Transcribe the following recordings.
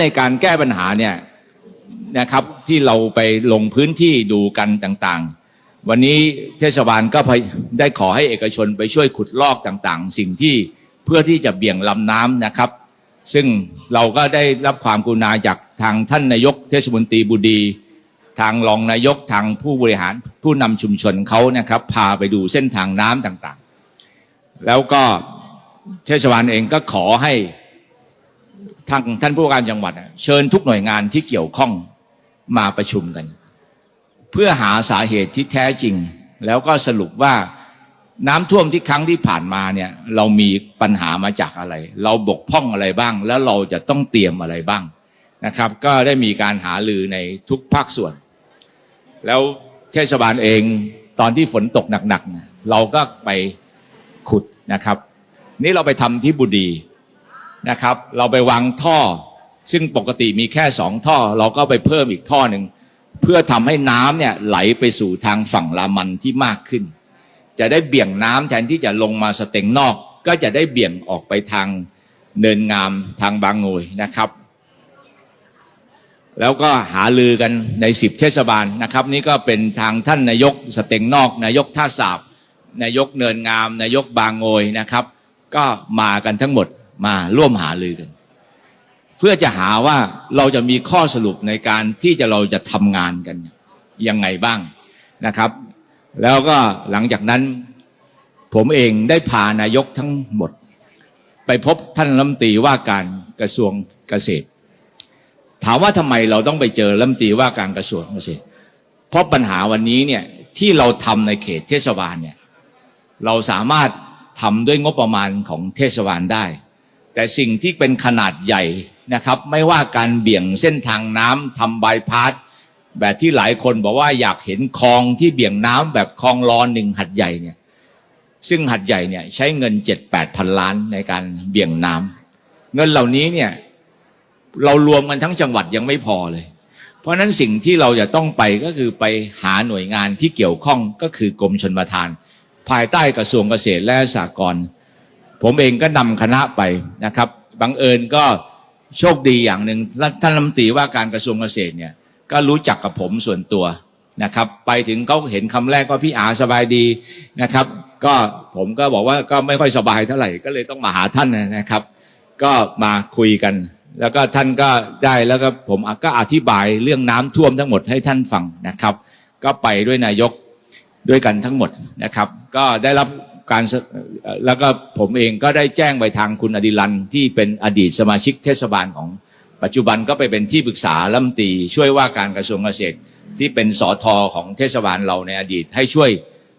ในการแก้ปัญหาเนี่ยนะครับที่เราไปลงพื้นที่ดูกันต่างๆ วันนี้เทศบาลก็ได้ขอให้เอกชนไปช่วยขุดลอกต่างๆ สิ่งที่เพื่อที่จะเบี่ยงลำน้ำนะครับ ซึ่งเราก็ได้รับความกรุณาจากทางท่านนายกเทศมนตรีบุดี ทางรองนายกทางผู้บริหารผู้นำชุมชนเขานะครับพาไปดูเส้นทางน้ำต่างๆ แล้วก็เทศบาลเองก็ขอให้ ทางท่านผู้การจังหวัดเชิญทุกหน่วยงานที่เกี่ยวข้องมาประชุมกัน เพื่อหาสาเหตุที่แท้จริง แล้วก็สรุปว่าน้ำท่วมที่ครั้งที่ผ่านมาเนี่ยเรามีปัญหามาจากอะไร เราบกพร่องอะไรบ้าง แล้วเราจะต้องเตรียมอะไรบ้างนะครับ ก็ได้มีการหาลือในทุกภาคส่วน แล้วเทศบาลเองตอนที่ฝนตกหนักๆเนี่ยเราก็ไปขุดนะครับ นี่เราไปทำที่บุรี นะครับ เราไปวางท่อ ซึ่งปกติมีแค่สองท่อ เราก็ไปเพิ่มอีกท่อหนึ่งเพื่อทำให้น้ำเนี่ยไหลไปสู่ทางฝั่งลามันที่มากขึ้น จะได้เบี่ยงน้ำแทนที่จะลงมาสเต็งนอก ก็จะได้เบี่ยงออกไปทางเนินงามทางบางโงยนะครับ แล้วก็หาลือกันในสิบเทศบาลนะครับ นี่ก็เป็นทางท่านนายกสเต็งนอก นายกท่าสาบนายกเนินงาม นายกบางโงยนะครับ ก็มากันทั้งหมด มาร่วมหาลือกัน เพื่อจะหาว่าเราจะมีข้อสรุปในการที่จะเราจะทำงานกันยังไงบ้างนะครับ แล้วก็หลังจากนั้นผมเองได้พานายกทั้งหมด ไปพบท่านรัฐมนตรีว่าการกระทรวงเกษตร ถามว่าทำไมเราต้องไปเจอรัฐมนตรีว่าการกระทรวงเกษตร เพราะปัญหาวันนี้เนี่ยที่เราทำในเขตเทศบาลเนี่ยเราสามารถทำด้วยงบประมาณของเทศบาลได้ แต่สิ่งที่เป็นขนาดใหญ่นะครับ ไม่ว่าการเบี่ยงเส้นทางน้ำทำบายพาสแบบที่หลายคนบอกว่าอยากเห็นคลองที่เบี่ยงน้ำแบบคลองรอนหนึ่งหัดใหญ่เนี่ยซึ่งหัดใหญ่เนี่ยใช้เงินเจ็ดแปดพันล้านในการเบี่ยงน้ำเงินเหล่านี้เนี่ยเรารวมกันทั้งจังหวัดยังไม่พอเลย เพราะฉะนั้นสิ่งที่เราจะต้องไปก็คือไปหาหน่วยงานที่เกี่ยวข้องก็คือกรมชนประทาน ภายใต้กระทรวงเกษตรและสหกรณ์ ผมเองก็นำคณะไปนะครับบังเอิญก็โชคดีอย่างหนึ่งท่านรัฐมนตรีว่าการกระทรวงเกษตรเนี่ยก็รู้จักกับผมส่วนตัวนะครับ ไปถึงเขาเห็นคำแรกก็พี่อาสบายดีนะครับ ก็ผมก็บอกว่าก็ไม่ค่อยสบายเท่าไหร่ก็เลยต้องมาหาท่านนะครับ ก็มาคุยกัน แล้วก็ท่านก็ได้แล้วก็ผมก็อธิบายเรื่องน้ำท่วมทั้งหมดให้ท่านฟังนะครับ ก็ไปด้วยนายกด้วยกันทั้งหมดนะครับ ก็ได้รับ การแล้วก็ผมเองก็ได้แจ้งไปทางคุณอดิรันที่เป็นอดีตสมาชิกเทศบาลของปัจจุบันก็ไปเป็นที่ปรึกษารัฐมตีช่วยว่าการกระทรวงเกษตรที่เป็นสอทอของเทศบาลเราในอดีตให้ช่วย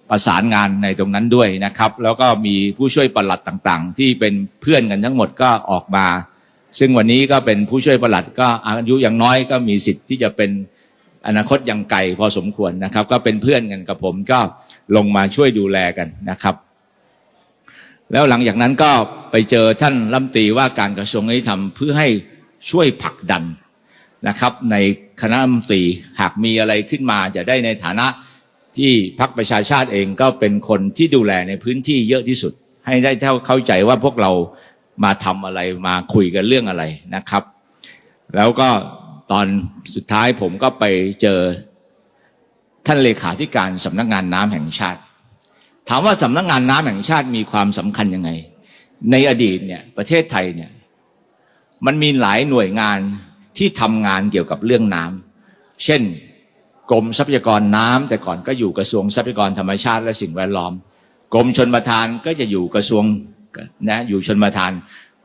ประสานงานในตรงนั้นด้วยนะครับ แล้วก็มีผู้ช่วยปลัดต่างๆ ที่เป็นเพื่อนกันทั้งหมดก็ออกมา ซึ่งวันนี้ก็เป็นผู้ช่วยปลัดก็อายุย่างน้อยก็มีสิทธิ์ที่จะเป็นอนาคตยังไกลพอสมควรนะครับ ก็เป็นเพื่อนกันกับผมก็ลงมาช่วยดูแลกันนะครับ แล้วหลังจากนั้นก็ไปเจอท่านรัฐมนตรีว่าการกระทรวงยุติธรรมเพื่อให้ช่วยผลักดันนะครับ ในคณะรัฐมนตรีหากมีอะไรขึ้นมาจะได้ในฐานะที่พรรคประชาชาติเองก็เป็นคนที่ดูแลในพื้นที่เยอะที่สุด ให้ได้เท่าเข้าใจว่าพวกเรามาทำอะไรมาคุยกันเรื่องอะไรนะครับ แล้วก็ตอนสุดท้ายผมก็ไปเจอท่านเลขาธิการสำนักงานน้ำแห่งชาติ ถามว่าสำนักงานน้ำแห่งชาติมีความสำคัญยังไง ในอดีตเนี่ยประเทศไทยเนี่ยมันมีหลายหน่วยงานที่ทำงานเกี่ยวกับเรื่องน้ำเช่น กรมทรัพยากรน้ำแต่ก่อนก็อยู่กระทรวงทรัพยากรธรรมชาติและสิ่งแวดล้อม กรมชนประทานก็จะอยู่กระทรวงนะอยู่ชนประทาน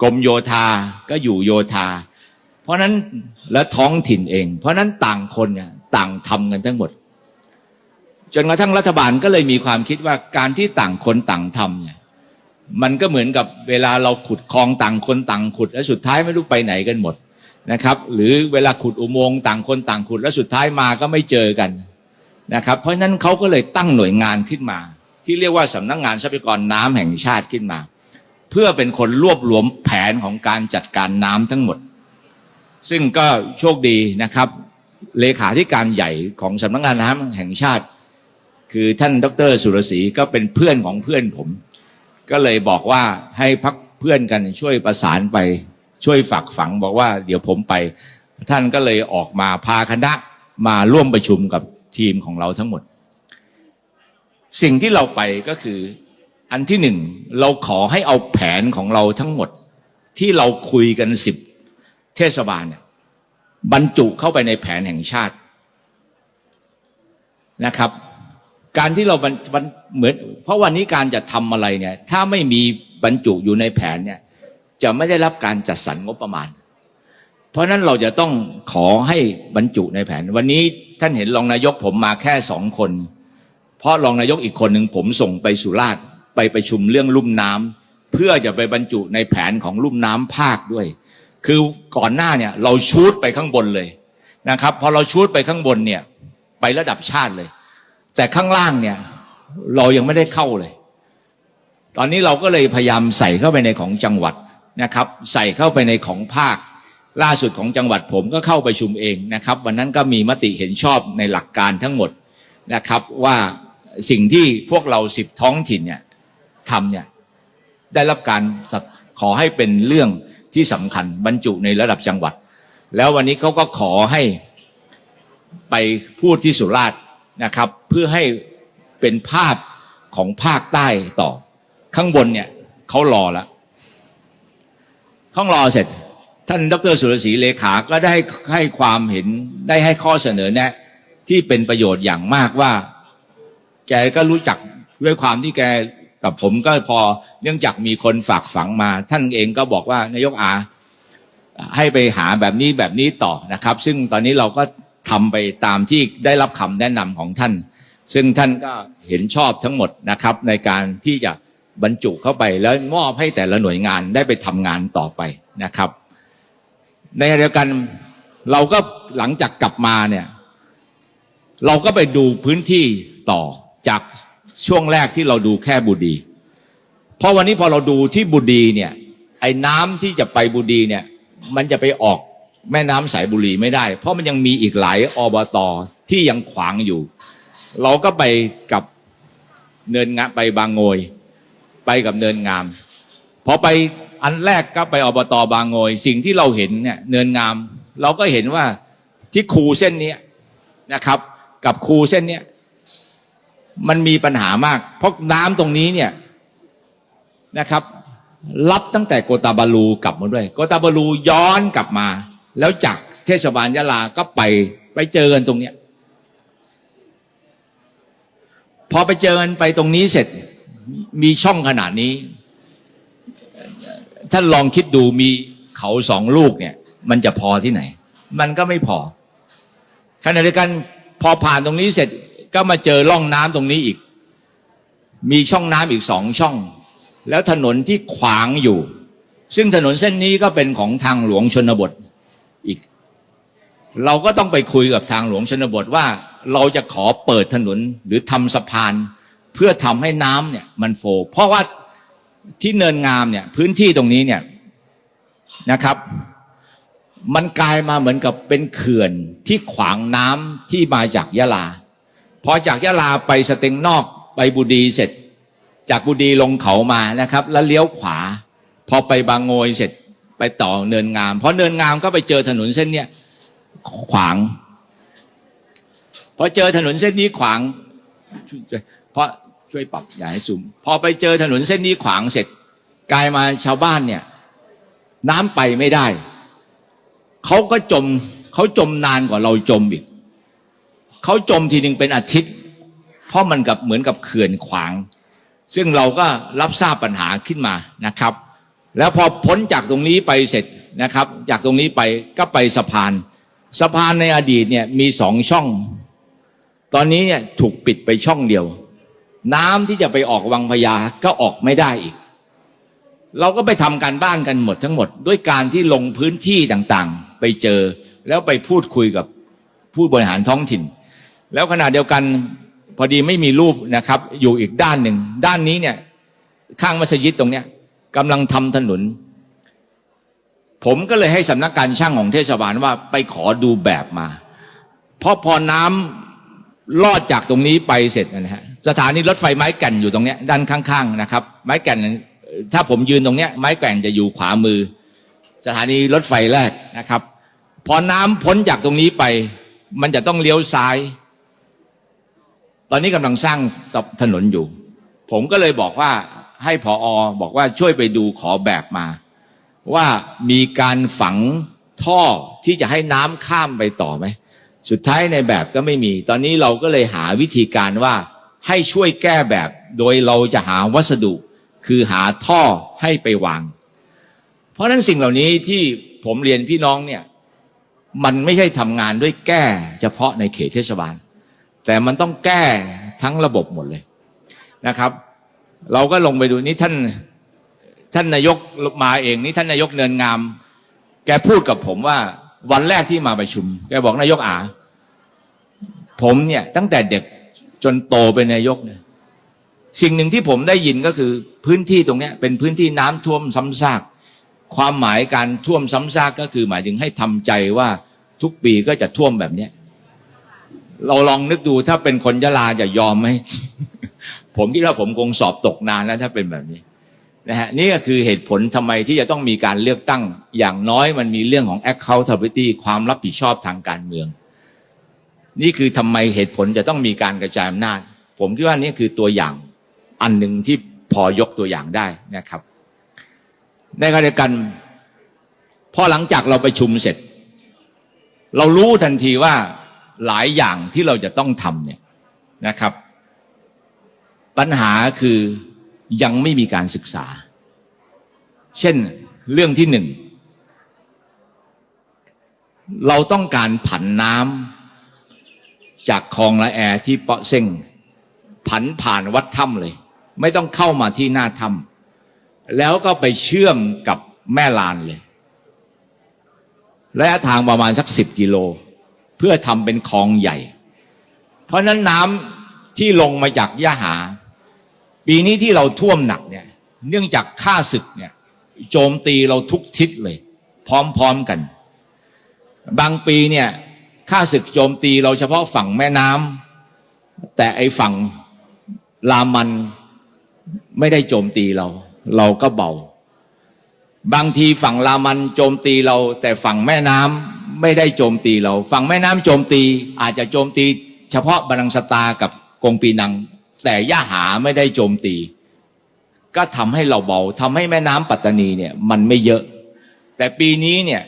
กรมโยธาก็อยู่โยธา เพราะนั้นและท้องถิ่นเอง เพราะนั้นต่างคนเนี่ยต่างทำกันทั้งหมด จนกระทั่งรัฐบาลก็เลยมีความคิดว่าการที่ต่างคนต่างทำเนี่ยมันก็เหมือนกับเวลาเราขุดคลองต่างคนต่างขุด แล้วสุดท้ายไม่รู้ไปไหนกันหมดนะครับ หรือเวลาขุดอุโมงค์ต่างคนต่างขุด แล้วสุดท้ายมาก็ไม่เจอกันนะครับ เพราะฉะนั้นเขาก็เลยตั้งหน่วยงานขึ้นมา ที่เรียกว่าสำนักงานทรัพยากรน้ำแห่งชาติขึ้นมา เพื่อเป็นคนรวบรวมแผนของการจัดการน้ำทั้งหมด ซึ่งก็โชคดีนะครับ เลขาธิการใหญ่ของสำนักงานน้ำแห่งชาติ คือท่านดรสุรศรีก็เป็นเพื่อนของเพื่อนผม ก็เลยบอกว่าให้พักเพื่อนกันช่วยประสานไปช่วยฝากฝังบอกว่าเดี๋ยวผมไป ท่านก็เลยออกมาพาคณะมาร่วมประชุมกับทีมของเราทั้งหมด สิ่งที่เราไปก็คืออันที่หนึ่งเราขอให้เอาแผนของเราทั้งหมด ที่เราคุยกันสิบเทศบาลเนี่ยบรรจุเข้าไปในแผนแห่งชาตินะครับ การที่เราเหมือน เพราะวันนี้การจะทำอะไรเนี่ย ถ้าไม่มีบรรจุอยู่ในแผนเนี่ย จะไม่ได้รับการจัดสรรงบประมาณ เพราะฉะนั้นเราจะต้องขอให้บรรจุในแผน วันนี้ท่านเห็นรองนายกผมมาแค่สองคน เพราะรองนายกอีกคนหนึ่งผมส่งไปสุราษฎร์ไปประชุมเรื่องลุ่มน้ำเพื่อจะไปบรรจุในแผนของลุ่มน้ำภาคด้วย คือก่อนหน้าเนี่ย เราชูดไปข้างบนเลยนะครับ พอเราชูดไปข้างบนเนี่ย ไประดับชาติเลย แต่ข้างล่างเนี่ย เรายังไม่ได้เข้าเลย ตอนนี้เราก็เลยพยายามใส่เข้าไปในของจังหวัดนะครับ ใส่เข้าไปในของภาค ล่าสุดของจังหวัดผมก็เข้าประชุมเองนะครับ วันนั้นก็มีมติเห็นชอบในหลักการทั้งหมดนะครับ ว่าสิ่งที่พวกเราสิบท้องถิ่นเนี่ยทำเนี่ยได้รับการขอให้เป็นเรื่องที่สำคัญบรรจุในระดับจังหวัด แล้ววันนี้เขาก็ขอให้ไปพูดที่สุราษฎร์ นะครับเพื่อให้เป็นภาพของภาคใต้ต่อ ข้างบนเนี่ยเขารอแล้วห้องรอเสร็จ ท่านดรสุรศรีเลขา ก็ได้ให้ความเห็นได้ให้ข้อเสนอแนะ ที่เป็นประโยชน์อย่างมากว่า แกก็รู้จักด้วยความที่แกกับผมก็พอเนื่องจากมีคนฝากฝังมา ท่านเองก็บอกว่านายกอาให้ไปหาแบบนี้แบบนี้ต่อนะครับ ซึ่งตอนนี้เราก็ ทำไปตามที่ได้รับคำแนะนำของท่าน ซึ่งท่านก็เห็นชอบทั้งหมดนะครับ ในการที่จะบรรจุเข้าไปแล้วมอบให้แต่ละหน่วยงานได้ไปทำงานต่อไปนะครับ ในขณะเดียวกันเราก็หลังจากกลับมาเนี่ยเราก็ไปดูพื้นที่ต่อจากช่วงแรกที่เราดูแค่บุดี เพราะวันนี้พอเราดูที่บุดีเนี่ยไอ้น้ำที่จะไปบุดีเนี่ย มันจะไปออก แม่น้ำสายบุรีไม่ได้ เพราะมันยังมีอีกหลายอบตที่ยังขวางอยู่ เราก็ไปกับเนินงามไปบางโงย ไปกับเนินงามพอไปอันแรกก็ไปอบตบางโงย สิ่งที่เราเห็นเนี่ยเนินงาม เราก็เห็นว่าที่คูเส้นนี้นะครับ กับคูเส้นเนี้มันมีปัญหามาก เพราะน้ำตรงนี้เนี่ยนะครับ รับตั้งแต่โกตาบาลูกลับมาด้วย โกตาบาลูย้อนกลับมา แล้วจากเทศบาลยะลาก็ไปไปเจอกันตรงเนี้ยพอไปเจอกันไปตรงนี้เสร็จมีช่องขนาดนี้ ท่านลองคิดดูมีเขาสองลูกเนี่ย มันจะพอที่ไหน มันก็ไม่พอขณะเดียวกันพอผ่านตรงนี้เสร็จก็มาเจอร่องน้ำตรงนี้อีก มีช่องน้ำอีกสองช่อง แล้วถนนที่ขวางอยู่ ซึ่งถนนเส้นนี้ก็เป็นของทางหลวงชนบท อีก เราก็ต้องไปคุยกับทางหลวงชนบทว่า เราจะขอเปิดถนนหรือทำสะพาน เพื่อทำให้น้ำเนี่ยมันโฟเพราะว่าที่เนินงามเนี่ยพื้นที่ตรงนี้เนี่ยนะครับ มันกลายมาเหมือนกับเป็นเขื่อนที่ขวางน้ำที่มาจากยะลาพอจากยะลาไปสเต็งนอกไปบุดีเสร็จ จากบุดีลงเขามานะครับ แล้วเลี้ยวขวา พอไปบางโงยเสร็จ ไปต่อเนินงาม เพราะเนินงามก็ไปเจอถนนเส้นเนี้ยขวางพอเจอถนนเส้นนี้ขวางเพราะช่วยปรับอย่าให้สูงพอไปเจอถนนเส้นนี้ขวางเสร็จกลายมาชาวบ้านเนี่ย น้ำไปไม่ได้เขาก็จมเขาจมนานกว่าเราจมอีกเขาจมทีหนึ่งเป็นอาทิตย์ เพราะมันกับเหมือนกับเขื่อนขวาง ซึ่งเราก็รับทราบปัญหาขึ้นมานะครับ แล้วพอพ้นจากตรงนี้ไปเสร็จนะครับ จากตรงนี้ไปก็ไปสะพาน สะพานในอดีตเนี่ยมีสองช่อง ตอนนี้เนี่ยถูกปิดไปช่องเดียว น้ำที่จะไปออกวังพญาก็ออกไม่ได้อีก เราก็ไปทำการบ้านกันหมดทั้งหมด ด้วยการที่ลงพื้นที่ต่างๆ ไปเจอแล้วไปพูดคุยกับผู้บริหารท้องถิ่น แล้วขณะเดียวกันพอดีไม่มีรูปนะครับ อยู่อีกด้านหนึ่ง ด้านนี้เนี่ยข้างมัสยิดตรงเนี้ย กำลังทำถนน ผมก็เลยให้สำนักการช่างของเทศบาลว่าไปขอดูแบบมา เพราะพอน้ำลอดจากตรงนี้ไปเสร็จนะฮะสถานีรถไฟไม้แก่นอยู่ตรงเนี้ยด้านข้างๆนะครับ ไม้แก่นถ้าผมยืนตรงเนี้ยไม้แก่นจะอยู่ขวามือ สถานีรถไฟแรกนะครับ พอน้ำพ้นจากตรงนี้ไป มันจะต้องเลี้ยวซ้าย ตอนนี้กำลังสร้างถนนอยู่ ผมก็เลยบอกว่า ให้พออบอกว่าช่วยไปดูขอแบบมา ว่ามีการฝังท่อที่จะให้น้ำข้ามไปต่อไหม สุดท้ายในแบบก็ไม่มี ตอนนี้เราก็เลยหาวิธีการว่าให้ช่วยแก้แบบ โดยเราจะหาวัสดุ คือหาท่อให้ไปวาง เพราะฉะนั้นสิ่งเหล่านี้ที่ผมเรียนพี่น้องเนี่ย มันไม่ใช่ทำงานด้วยแก้เฉพาะในเขตเทศบาล แต่มันต้องแก้ทั้งระบบหมดเลยนะครับ เราก็ลงไปดูนี่ท่านท่านนายกมาเองนี่ท่านนายกเนินงาม แกพูดกับผมว่าวันแรกที่มาประชุม แกบอกนายกอาผมเนี่ย ตั้งแต่เด็กจนโตเป็นนายกเนี่ยสิ่งหนึ่งที่ผมได้ยินก็คือพื้นที่ตรงนี้เป็นพื้นที่น้ำท่วมซ้ำซาก ความหมายการท่วมซ้ำซากก็คือหมายถึงให้ทำใจว่าทุกปีก็จะท่วมแบบเนี้ยเราลองนึกดูถ้าเป็นคนยะลาจะยอมไหม ผมคิดว่าผมคงสอบตกนานแล้วถ้าเป็นแบบนี้นะฮะนี่ก็คือเหตุผลทำไมที่จะต้องมีการเลือกตั้ง อย่างน้อยมันมีเรื่องของ accountability ความรับผิดชอบทางการเมือง นี่คือทำไมเหตุผลจะต้องมีการกระจายอำนาจ ผมคิดว่านี่คือตัวอย่างอันหนึ่งที่พอยกตัวอย่างได้นะครับ ในขณะเดียวกันพอหลังจากเราไปชุมเสร็จ เรารู้ทันทีว่าหลายอย่างที่เราจะต้องทำเนี่ยนะครับ ปัญหาคือยังไม่มีการศึกษา เช่นเรื่องที่หนึ่ง เราต้องการผันน้ำจากคลองละแอที่เปาะเซ็งผันผ่านวัดถ้ำเลย ไม่ต้องเข้ามาที่หน้าถ้ำแล้วก็ไปเชื่อมกับแม่ลานเลยระยะทางประมาณสักสิบกิโล เพื่อทำเป็นคลองใหญ่ เพราะนั้นน้ำที่ลงมาจากยะหา ปีนี้ที่เราท่วมหนักเนี่ย เนื่องจากข้าศึกเนี่ย โจมตีเราทุกทิศเลย พร้อมๆกัน บางปีเนี่ยข้าศึกโจมตีเราเฉพาะฝั่งแม่น้ำแต่ไอฝั่งลามันไม่ได้โจมตีเรา เราก็เบา บางทีฝั่งลามันโจมตีเรา แต่ฝั่งแม่น้ำไม่ได้โจมตีเรา ฝั่งแม่น้ำโจมตีอาจจะโจมตี เฉพาะบารังสตากับกงปีนัง แต่ย่าหาไม่ได้โจมตี ก็ทำให้เราเบาทำให้แม่น้ำปัตตานีเนี่ยมันไม่เยอะ แต่ปีนี้เนี่ย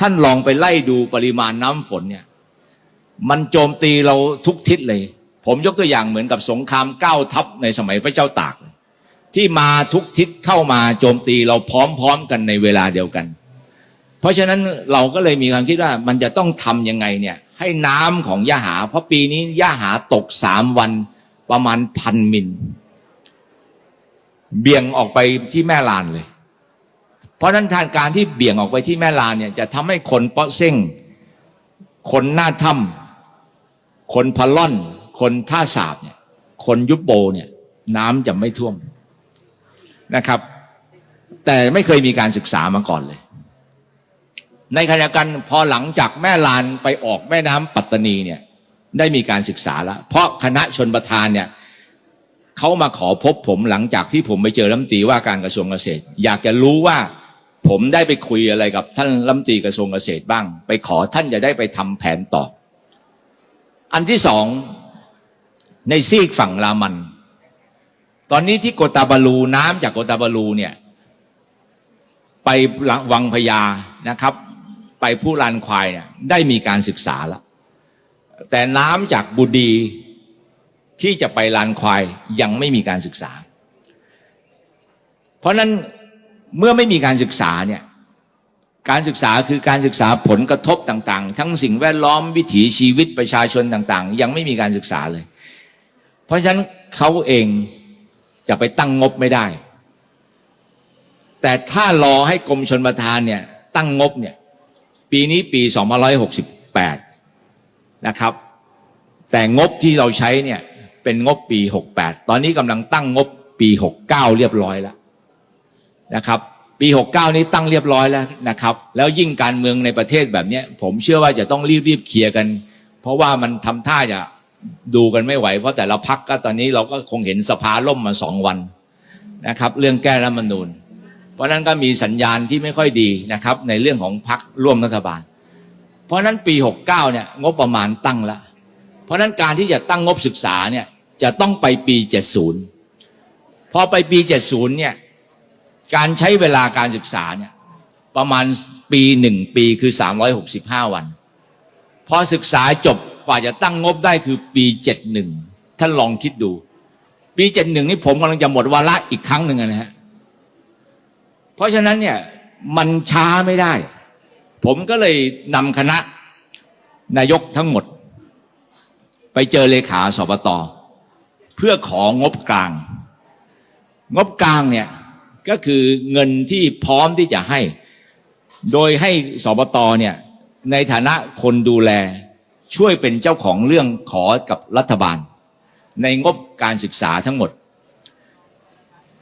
ท่านลองไปไล่ดูปริมาณน้ำฝนเนี่ยมันโจมตีเราทุกทิศเลย ผมยกตัวอย่างเหมือนกับสงครามเก้าทัพในสมัยพระเจ้าตาก ที่มาทุกทิศเข้ามาโจมตีเราพร้อมๆกันในเวลาเดียวกัน เพราะฉะนั้นเราก็เลยมีความคิดว่ามันจะต้องทำยังไงเนี่ยให้น้ำของยะหา เพราะปีนี้ยะหาตกสามวัน ประมาณพันมิล เบี่ยงออกไปที่แม่ลานเลย เพราะนั้นทางการที่เบี่ยงออกไปที่แม่ลานเนี่ยจะทำให้คนเปาะเส้งคนหน้าถ้ำคนพะล่อน คนท่าสาบเนี่ย คนยุบโบเนี่ย น้ำจะไม่ท่วมนะครับ แต่ไม่เคยมีการศึกษามาก่อนเลย ในขณะกันพอหลังจากแม่ลานไปออกแม่น้ำปัตตานีเนี่ย ได้มีการศึกษาแล้ว เพราะคณะชนประธานเนี่ยเขามาขอพบผมหลังจากที่ผมไปเจอรัฐมนตรีว่าการกระทรวงเกษตร อยากจะรู้ว่าผมได้ไปคุยอะไรกับท่านรัฐมนตรีกระทรวงเกษตรบ้าง ไปขอท่านจะได้ไปทำแผนต่อ อันที่สองในซีกฝั่งลามัน ตอนนี้ที่โกตาบาลูน้ำจากโกตาบาลูเนี่ยไปวังพญานะครับ ไปผู้ลานควายเนี่ยได้มีการศึกษาแล้ว แต่น้ำจากบุดีที่จะไปลานควายยังไม่มีการศึกษา เพราะนั้นเมื่อไม่มีการศึกษาเนี่ยการศึกษาคือการศึกษาผลกระทบต่าง ๆ ทั้งสิ่งแวดล้อมวิถีชีวิตประชาชนต่าง ๆ ยังไม่มีการศึกษาเลย เพราะฉะนั้นเขาเองจะไปตั้งงบไม่ได้ แต่ถ้ารอให้กรมชนประทานเนี่ยตั้งงบเนี่ยปีนี้ปี 2568 นะครับ แต่งบที่เราใช้เนี่ยเป็นงบปี 68 ตอนนี้กำลังตั้งงบปี 69 เรียบร้อยแล้วนะครับ ปี 69 นี้ตั้งเรียบร้อยแล้วนะครับ แล้วยิ่งการเมืองในประเทศแบบนี้ผมเชื่อว่าจะต้องรีบๆเคลียร์กัน เพราะว่ามันทำท่าจะดูกันไม่ไหว เพราะแต่ละพักก็ตอนนี้เราก็คงเห็นสภาล่มมาสองวันนะครับ เรื่องแก้รัฐมนูญราะนั้นก็มีสัญญาณที่ไม่ค่อยดีนะครับ ในเรื่องของพักร่วมรัฐบาล เพราะนั้นปี 69เนี่ยงบประมาณตั้งละเพราะนั้นการที่จะตั้งงบศึกษาเนี่ยจะต้องไปปี 70 พอไปปี 70เนี่ยการใช้เวลาการศึกษาเนี่ยประมาณปีหนึ่งปีคือ 365 วัน พอศึกษาจบกว่าจะตั้งงบได้คือปี 71 ท่านลองคิดดู ปี 71 นี่ผมกำลังจะหมดวาระอีกครั้งหนึ่งนะฮะเพราะฉะนั้นเนี่ยมันช้าไม่ได้ ผมก็เลยนำคณะนายกทั้งหมด ไปเจอเลขาสบตเพื่อของบกลาง งบกลางเนี่ยก็คือเงินที่พร้อมที่จะให้ โดยให้สบตเนี่ยในฐานะคนดูแลช่วยเป็นเจ้าของเรื่องขอกับรัฐบาล ในงบการศึกษาทั้งหมด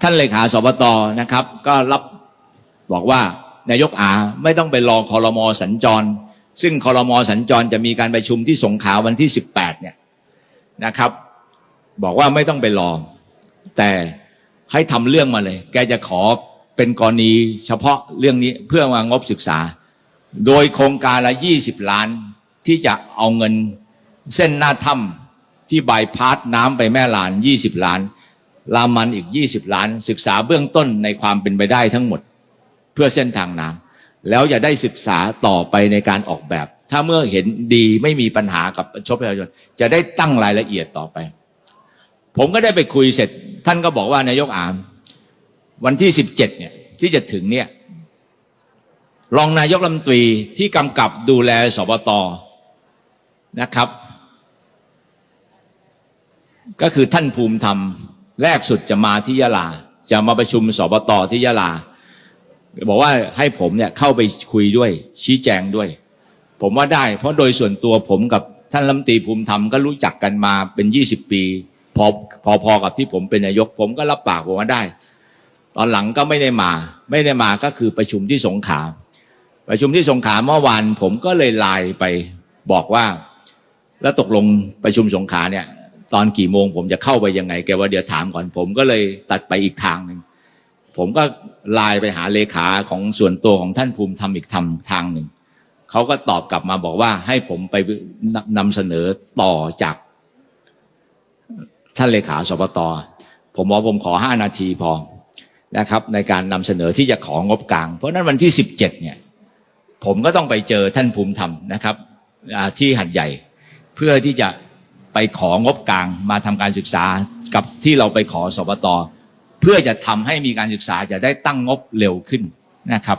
ท่านเลขาสบตนะครับ ก็รับบอกว่า นายกอาไม่ต้องไปรอคอรมอสัญจร ซึ่งคอรมอสัญจรจะมีการประชุมที่สงขลาวันที่ 18เนี่ยนะครับ บอกว่าไม่ต้องไปรอ แต่ให้ทำเรื่องมาเลย แกจะขอเป็นกรณีเฉพาะเรื่องนี้เพื่อวางงบศึกษา โดยโครงการละ 20 ล้านที่จะเอาเงินเส้นหน้าถ้ำที่บายพาสน้ำไปแม่ลาน 20 ล้าน ลามันอีก 20 ล้าน ศึกษาเบื้องต้นในความเป็นไปได้ทั้งหมด พื่อเส้นทางน้ำแล้วจะได้ศึกษาต่อไปในการออกแบบ ถ้าเมื่อเห็นดีไม่มีปัญหากับชบประชาชนจะได้ตั้งรายละเอียดต่อไป ผมก็ได้ไปคุยเสร็จ ท่านก็บอกว่านายกอาม วันที่17เนี่ยที่จะถึงเนี่ยรองนายกรัฐมนตรีที่กำกับดูแลสบตนะครับ ก็คือท่านภูมิธรรม แรกสุดจะมาที่ยะลา จะมาประชุมสบตที่ยะลา บอกว่าให้ผมเนี่ยเข้าไปคุยด้วยชี้แจงด้วย ผมว่าได้ เพราะโดยส่วนตัวผมกับท่านรัฐมนตรีภูมิธรรมก็รู้จักกันมาเป็น20ปี พอพอพอกับที่ผมเป็นนายก ผมก็รับปากผมว่าได้ ตอนหลังก็ไม่ได้มา ไม่ได้มาก็คือประชุมที่สงขลาประชุมที่สงขลาเมื่อวานผมก็เลยไลน์ไปบอกว่า แล้วตกลงประชุมสงขลาเนี่ย ตอนกี่โมงผมจะเข้าไปยังไง แกว่าเดี๋ยวถามก่อนผมก็เลยตัดไปอีกทางหนึ่ง ผมก็ไลน์ไปหาเลขาของส่วนตัวของท่านภูมิธรรมอีกทำทางหนึ่งเขาก็ตอบกลับมาบอกว่าให้ผมไปนำเสนอต่อจาก ท่านเลขาสปตผมบอกผมขอห้านาทีพอนะครับ ในการนำเสนอที่จะของบกลาง เพราะนั้นวันที่สิบเจ็ดเนี่ย ผมก็ต้องไปเจอท่านภูมิธรรมนะครับที่หัดใหญ่ เพื่อที่จะไปของบกลางมาทำการศึกษากับที่เราไปขอสปต เพื่อจะทำให้มีการศึกษาจะได้ตั้งงบเร็วขึ้นนะครับ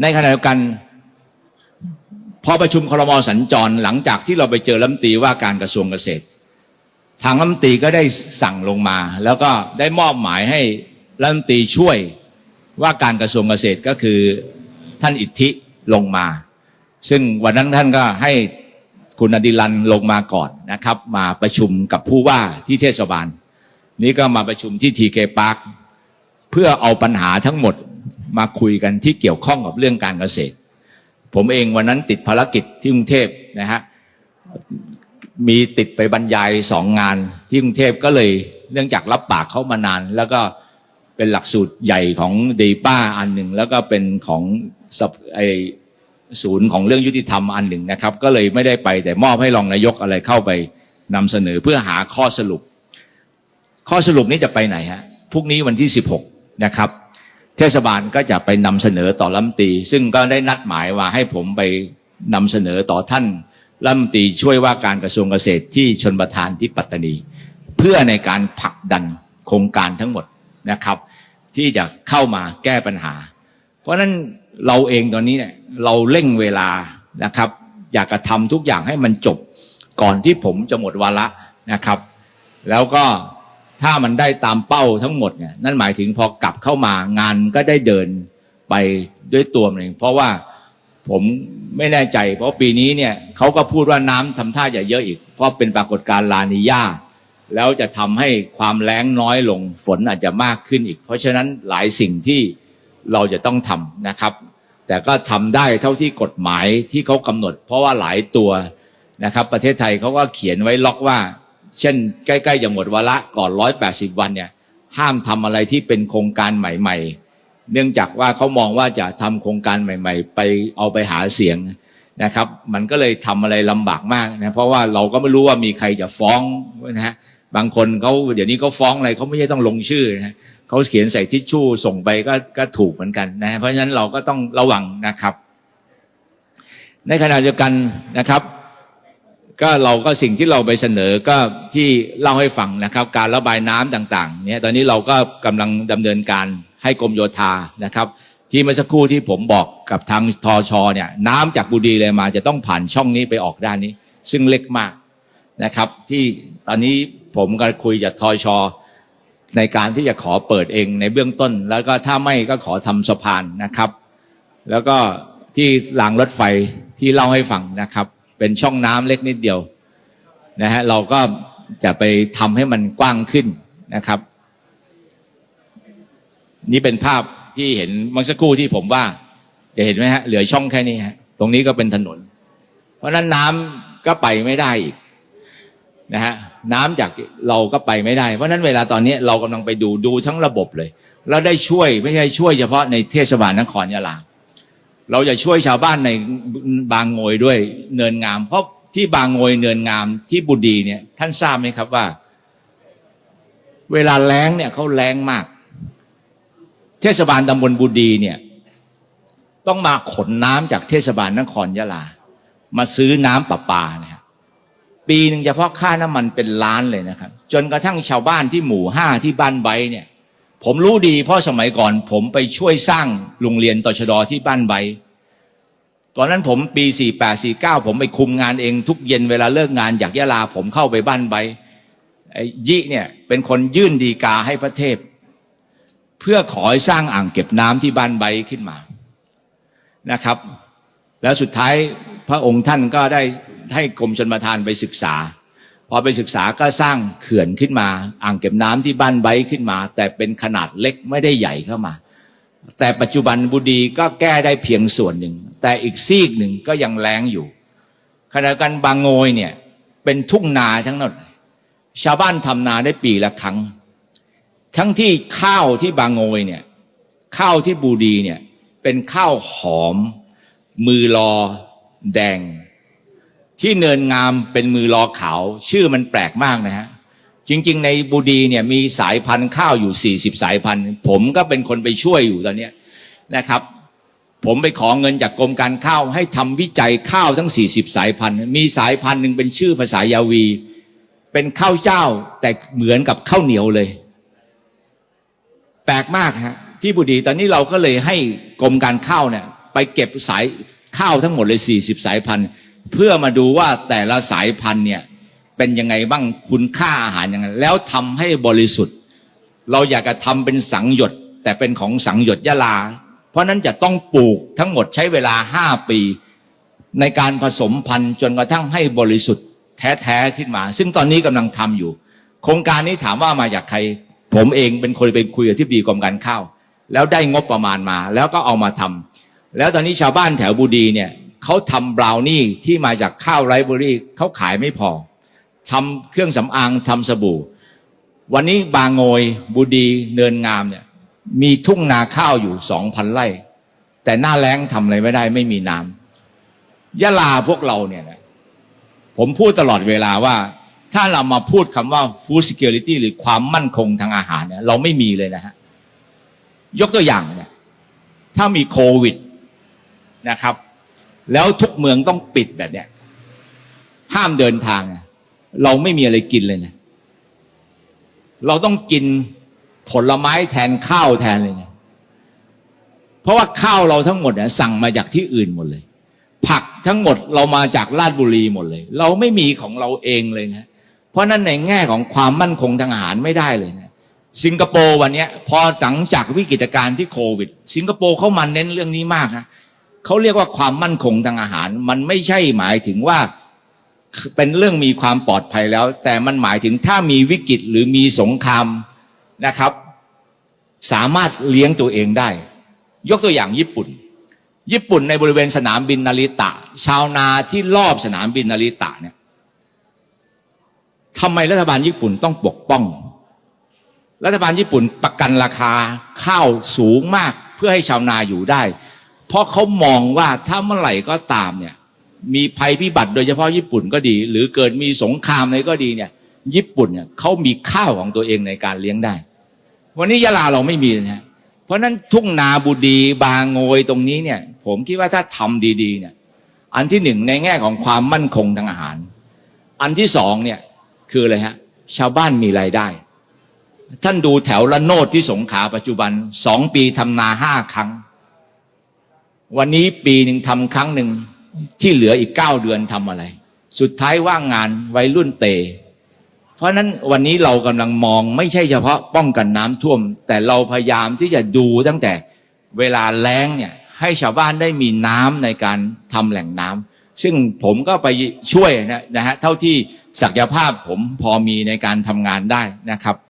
ในขณะเดียวกันพอประชุมครมสัญจรหลังจากที่เราไปเจอรัฐมนตรีว่าการกระทรวงเกษตร ทางรัฐมนตรีก็ได้สั่งลงมา แล้วก็ได้มอบหมายให้รัฐมนตรีช่วยว่าการกระทรวงเกษตรก็คือท่านอิทธิลงมา ซึ่งวันนั้นท่านก็ให้คุณอดิรันลงมาก่อนนะครับ มาประชุมกับผู้ว่าที่เทศบาล นี่ก็มาประชุมที่ทีเคพาร์คเพื่อเอาปัญหาทั้งหมดมาคุยกันที่เกี่ยวข้องกับเรื่องการเกษตร ผมเองวันนั้นติดภารกิจที่กรุงเทพนะฮะมีติดไปบรรยายสองงานที่กรุงเทพก็เลยเนื่องจากรับปากเขามานาน แล้วก็เป็นหลักสูตรใหญ่ของเดป้าอันหนึ่ง แล้วก็เป็นของไอศูนย์ของเรื่องยุติธรรมอันหนึ่งนะครับ ก็เลยไม่ได้ไปแต่มอบให้รองนายกอะไรเข้าไปนำเสนอเพื่อหาข้อสรุป ข้อสรุปนี้จะไปไหนฮะพรุ่งนี้วันที่ 16 นะครับ เทศบาลก็จะไปนำเสนอต่อรัฐมนตรี ซึ่งก็ได้นัดหมายว่าให้ผมไปนำเสนอต่อท่านรัฐมนตรีช่วยว่าการกระทรวงเกษตรที่ชนประทานที่ปัตตานี เพื่อในการผลักดันโครงการทั้งหมดนะครับ ที่จะเข้ามาแก้ปัญหา เพราะฉะนั้นเราเองตอนนี้เนี่ยเราเร่งเวลานะครับ อยากจะทำทุกอย่างให้มันจบก่อนที่ผมจะหมดวาระนะครับ แล้วก็ ถ้ามันได้ตามเป้าทั้งหมดเนี่ยนั่นหมายถึงพอกลับเข้ามางานก็ได้เดินไปด้วยตัวมันเองเพราะว่าผมไม่แน่ใจ เพราะปีนี้เนี่ยเขาก็พูดว่าน้ำทำท่าจะเยอะอีก เพราะเป็นปรากฏการณ์ลานิยาแล้วจะทำให้ความแล้งน้อยลงฝนอาจจะมากขึ้นอีก เพราะฉะนั้นหลายสิ่งที่เราจะต้องทำนะครับ แต่ก็ทำได้เท่าที่กฎหมายที่เขากำหนด เพราะว่าหลายตัวนะครับ ประเทศไทยเขาก็เขียนไว้ล็อกว่า เช่น ใกล้ๆจะหมดวาระก่อน 180 วันเนี่ยห้ามทำอะไรที่เป็นโครงการใหม่ ๆ เนื่องจากว่าเขามองว่าจะทำโครงการใหม่ ๆ ไปเอาไปหาเสียงนะครับ มันก็เลยทำอะไรลำบากมากนะเพราะว่าเราก็ไม่รู้ว่ามีใครจะฟ้องนะฮะบางคนเขาเดี๋ยวนี้เขาฟ้องอะไรเขาไม่ใช่ต้องลงชื่อนะเขาเขียนใส่ทิชชู่ส่งไปก็ก็ถูกเหมือนกันนะเพราะฉะนั้นเราก็ต้องระวังนะครับ ในขณะเดียวกันนะครับ ก็เราก็สิ่งที่เราไปเสนอก็ที่เล่าให้ฟังนะครับ การระบายน้ำต่างๆเนี่ยตอนนี้เราก็กำลังดำเนินการให้กรมโยธานะครับ ที่เมื่อสักครู่ที่ผมบอกกับทางทอชอเนี่ยน้ำจากบุรีเลยมาจะต้องผ่านช่องนี้ไปออกด้านนี้ ซึ่งเล็กมากนะครับ ที่ตอนนี้ผมก็คุยกับทอชอในการที่จะขอเปิดเองในเบื้องต้น แล้วก็ถ้าไม่ก็ขอทำสะพานนะครับ แล้วก็ที่รางรถไฟที่เล่าให้ฟังนะครับ เป็นช่องน้ำเล็กนิดเดียวนะฮะเราก็จะไปทำให้มันกว้างขึ้นนะครับ นี่เป็นภาพที่เห็นเมื่อสักครู่ที่ผมว่า จะเห็นไหมฮะเหลือช่องแค่นี้ฮะตรงนี้ก็เป็นถนน เพราะฉะนั้นน้ำก็ไปไม่ได้อีกนะฮะน้ำจากเราก็ไปไม่ได้ เพราะฉะนั้นเวลาตอนนี้เรากำลังไปดูดูทั้งระบบเลยแล้วได้ช่วยไม่ใช่ช่วยเฉพาะในเทศบาลนครยะลา เราจะช่วยชาวบ้านในบางโงยด้วยเนินงาม เพราะที่บางโงยเนินงามที่บุดีเนี่ย ท่านทราบไหมครับว่า เวลาแล้งเนี่ยเขาแล้งมาก เทศบาลตำบลบุดีเนี่ย ต้องมาขนน้ำจากเทศบาลนครยะลา มาซื้อน้ำประปานะครับปีหนึ่งเฉพาะค่าน้ำมันเป็นล้านเลยนะครับ จนกระทั่งชาวบ้านที่หมู่ห้าที่บ้านใบเนี่ย ผมรู้ดีเพราะสมัยก่อน ผมไปช่วยสร้างโรงเรียนตชดที่บ้านใบ ตอนนั้นผมปี 48 49 ผมไปคุมงานเองทุกเย็นเวลาเลิกงานอยากยะลาผมเข้าไปบ้านใบไอ้ยิเนี่ยเป็นคนยื่นดีกาให้พระเทพ เพื่อขอให้สร้างอ่างเก็บน้ำที่บ้านใบขึ้นมานะครับ แล้วสุดท้ายพระองค์ท่านก็ได้ให้กรมชนประทานไปศึกษา พอไปศึกษาก็สร้างเขื่อนขึ้นมา อ่างเก็บน้ำที่บ้านใบขึ้นมา แต่เป็นขนาดเล็กไม่ได้ใหญ่เข้ามา แต่ปัจจุบันบุดีก็แก้ได้เพียงส่วนหนึ่ง แต่อีกซีกหนึ่งก็ยังแรงอยู่ขณะกันบางโงยเนี่ยเป็นทุ่งนาทั้งนั้นชาวบ้านทำนาได้ปีละครั้ง ทั้งที่ข้าวที่บางโงยเนี่ยข้าวที่บูดีเนี่ยเป็นข้าวหอม มือรอแดง ที่เนินงามเป็นมือรอขาว ชื่อมันแปลกมากนะฮะจริง ๆ ในบูดีเนี่ยมีสายพันธุ์ข้าวอยู่ 40 สายพันธุ์ ผมก็เป็นคนไปช่วยอยู่ตอนนี้นะครับ ผมไปขอเงินจากกรมการข้าวให้ทำวิจัยข้าวทั้ง 40 สายพันธุ์ มีสายพันธุ์หนึ่งเป็นชื่อภาษายาวี เป็นข้าวเจ้าแต่เหมือนกับข้าวเหนียวเลย แปลกมากฮะที่บุรีตอนนี้เราก็เลยให้กรมการข้าวเนี่ยไปเก็บสายข้าวทั้งหมดเลย 40 สายพันธุ์ เพื่อมาดูว่าแต่ละสายพันธุ์เนี่ยเป็นยังไงบ้างคุณค่าอาหารยังไงแล้วทำให้บริสุทธิ์ เราอยากจะทำเป็นสังหยดแต่เป็นของสังหยดยะลา เพราะนั้นจะต้องปลูกทั้งหมดใช้เวลาห้าปี ในการผสมพันธุ์จนกระทั่งให้บริสุทธิ์แท้ๆขึ้นมา ซึ่งตอนนี้กำลังทำอยู่ โครงการนี้ถามว่ามาจากใคร ผมเองเป็นคนไปคุยกับที่บีกรมการข้าวแล้วได้งบประมาณมา แล้วก็เอามาทำแล้วตอนนี้ชาวบ้านแถวบูดีเนี่ย เขาทำบราวนี่ที่มาจากข้าวไรเบอรี่เขาขายไม่พอทำเครื่องสำอางทำสบู่ วันนี้บางโงยบูดีเนินงามเนี่ยมีทุ่งนาข้าวอยู่สองพันไร่ แต่หน้าแล้งทำอะไรไม่ได้ ไม่มีน้ำยะลาพวกเราเนี่ยนะผมพูดตลอดเวลาว่า ถ้าเรามาพูดคำว่า food security หรือความมั่นคงทางอาหารเนี่ยเราไม่มีเลยนะฮะยกตัวอย่างเนี่ยถ้ามีโควิดนะครับ แล้วทุกเมืองต้องปิดแบบเนี้ยห้ามเดินทาง เราไม่มีอะไรกินเลยนะเราต้องกินผลไม้แทนข้าวแทนเลยนะเพราะว่าข้าวเราทั้งหมดเนี่ยสั่งมาจากที่อื่นหมดเลย ผักทั้งหมดเรามาจากราชบุรีหมดเลย เราไม่มีของเราเองเลยนะเพราะนั้นในแง่ของความมั่นคงทางอาหารไม่ได้เลยนะสิงคโปร์วันนี้พอหลังจากวิกฤตการณ์ที่โควิด สิงคโปร์เขามันเน้นเรื่องนี้มากฮะ เขาเรียกว่าความมั่นคงทางอาหาร มันไม่ใช่หมายถึงว่าเป็นเรื่องมีความปลอดภัยแล้ว แต่มันหมายถึงถ้ามีวิกฤตหรือมีสงครามนะครับ สามารถเลี้ยงตัวเองได้ ยกตัวอย่างญี่ปุ่น ญี่ปุ่นในบริเวณสนามบินนาริตะ ชาวนาที่รอบสนามบินนาริตะเนี่ยทำไมรัฐบาลญี่ปุ่นต้องปกป้อง รัฐบาลญี่ปุ่นประกันราคาข้าวสูงมากเพื่อให้ชาวนาอยู่ได้ เพราะเขามองว่าถ้าเมื่อไหร่ก็ตามเนี่ย มีภัยพิบัติโดยเฉพาะญี่ปุ่นก็ดี หรือเกิดมีสงครามอะไรก็ดีเนี่ย ญี่ปุ่นเนี่ยเขามีข้าวของตัวเองในการเลี้ยงได้ วันนี้ยะลาเราไม่มีนะฮะเพราะนั้นทุ่งนาบุดีบางโงยตรงนี้เนี่ย ผมคิดว่าถ้าทำดีๆเนี่ย อันที่หนึ่งในแง่ของความมั่นคงทางอาหาร อันที่สองเนี่ยคืออะไรฮะชาวบ้านมีรายได้ ท่านดูแถวละโนดที่สงขาปัจจุบันสองปีทำนาห้าครั้ง วันนี้ปีหนึ่งทำครั้งหนึ่งที่เหลืออีกเก้าเดือนทำอะไร สุดท้ายว่างงานวัยรุ่นเต เพราะนั้นวันนี้เรากำลังมองไม่ใช่เฉพาะป้องกันน้ำท่วม แต่เราพยายามที่จะดูตั้งแต่เวลาแล้งเนี่ยให้ชาวบ้านได้มีน้ำในการทำแหล่งน้ำซึ่งผมก็ไปช่วยนะนะฮะเท่าที่ศักยภาพผมพอมีในการทำงานได้นะครับ